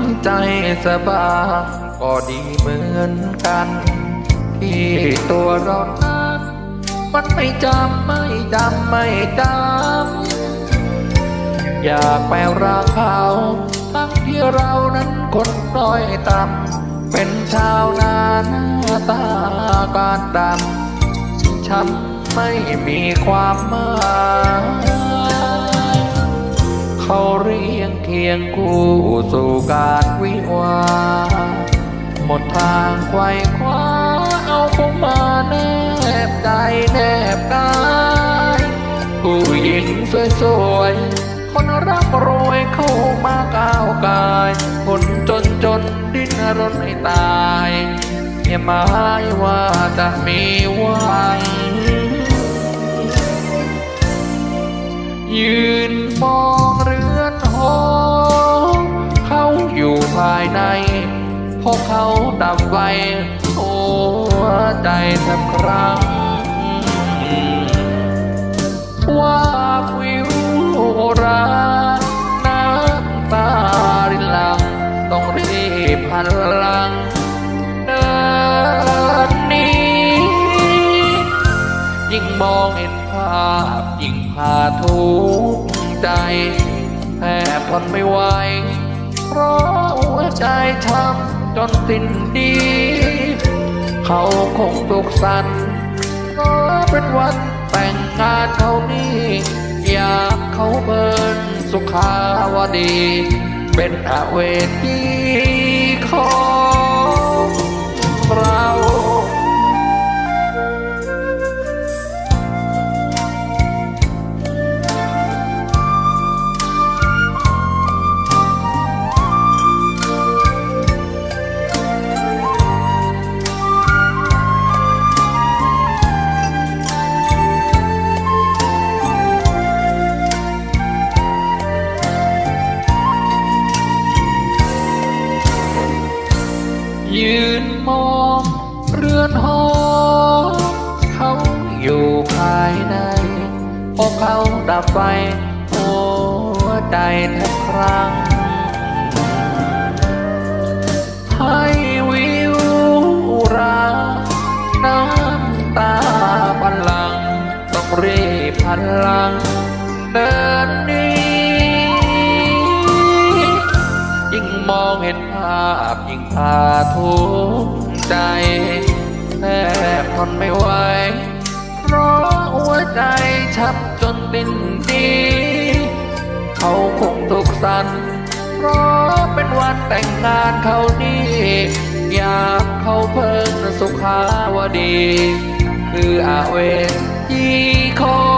ำใจสบายก็ดีเหมือนกัน ที่ตัวเรานั้นมันไม่จำไม่จำไม่จำอยากไปรักเขาทั้งที่เรานั้นคนน้อยต่ำเป็นชาวนาหน้าตาการดำช้ำไม่มีความหมาย เขาเรียงเคียงคู่สู่การวิวา หมดทางไขว่คว้าเอาคงมาแนบใจแนบกายผู้หญิงสวยๆ คนร่ำรวยเข้ามาก้าวกาย คนจนจนดิ้นรนให้ตาย อย่าหมายว่าจะมีหวั พราะเขาดับไฟหัวใจแทบครั้งว่าวิวราน้ำตารินหลัง ต้องรีบหันลังเดินนี้ ยิ่งมองเห็นภาพ ยิ่งพาทุกใจแทบทนไม่ไหวเพราะหัวใจช้ำ จนสิ้นดี เขาคงตุกสันต์เป็นวันแต่งงานเขานี่อยากเขาเบินสุขาวดี เป็นอาเวทีขอ อนหอเขาอยู่ภายในพอเขาดับไฟหัวใจแทบครั้ง ให้วิวราน้ำตาบันลัง ต้องรีบพันหลัง เดินนี้ ยิ่งมองเห็นภาพยิ่งพาทุกข์ใจ บทนไม่ไหวเพราะหัวใจช้ำจนตินดีเขาคงทุกสันเพราะเป็นวันแต่งงานเขานี่อยากเขาเพิ่งสุขาวดี คืออาเวจีของ